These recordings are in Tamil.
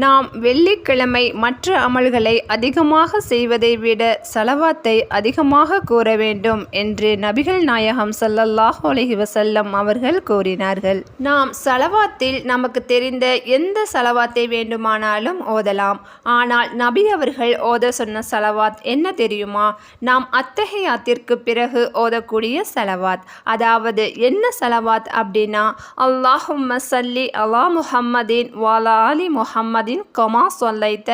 நாம் வெள்ளிக்கிழமை மற்ற அமல்களை அதிகமாக செய்வதை விட சலவாத்தை அதிகமாக கூற வேண்டும் என்று நபிகள் நாயகம் ஸல்லல்லாஹு அலஹி வசல்லம் அவர்கள் கூறினார்கள். நாம் சலவாத்தில் நமக்கு தெரிந்த எந்த சலவாத்தை வேண்டுமானாலும் ஓதலாம். ஆனால் நபி அவர்கள் ஓத சொன்ன சலவாத் என்ன தெரியுமா? நாம் அத்தகையாத்திற்கு பிறகு ஓதக்கூடிய சலவாத். அதாவது என்ன சலவாத் அப்படின்னா அல்லாஹும் சல்லி அலா முஹம்மதின் வாலா அலி முஹம்மதின் கொமா சொல்லைத்த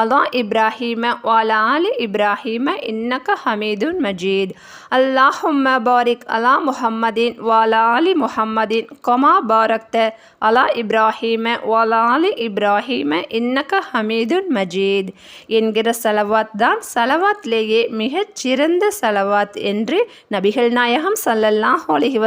அலா இப்ராஹீம வாலா அலி இப்ராஹீம இன்னக ஹமீதுன் மஜீத் அல்லாஹும்ம பாரிக் அலா முஹம்மதின் வாலா அலி முஹம்மதின் கொமா பாரக்த அலா இப்ராஹீம வாலா அலி இப்ராஹீம இன்னக ஹமீதுன் மஜீத் என்கிற சலவாத் தான் சலவாத்லேயே மிகச் சிறந்த சலவாத் என்று நபிகள் நாயகம் ஸல்லல்லாஹு அலைஹி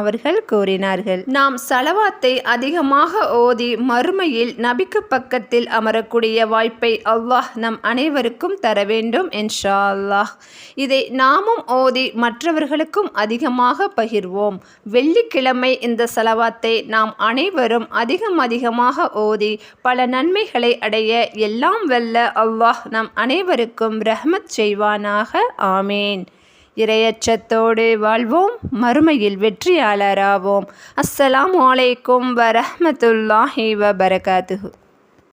அவர்கள் கூறினார்கள் நாம் சலவாத்தை அதிகமாக ஓதி மறுமையில் நபிக்கு பக்கத்தில் அமரக்கூடிய வாய்ப்பை அல்லாஹ் நம் அனைவருக்கும் தர வேண்டும் இன்ஷா அல்லாஹ் இதை நாமும் ஓதி மற்றவர்களுக்கும் அதிகமாக பகிர்வோம். வெள்ளிக்கிழமை இந்த செலவாத்தை நாம் அனைவரும் அதிகம் அதிகமாக ஓதி பல நன்மைகளை அடைய எல்லாம் வெல்ல அல்லாஹ் நம் அனைவருக்கும் ரஹ்மத் செய்வானாக. ஆமேன். இரையச்சத்தோடு வாழ்வோம் மறுமையில் வெற்றியாளராவோம். அஸ்ஸலாம் வலைக்கும் வரஹ்மத்துல்லாஹி வபரகாத்துஹு.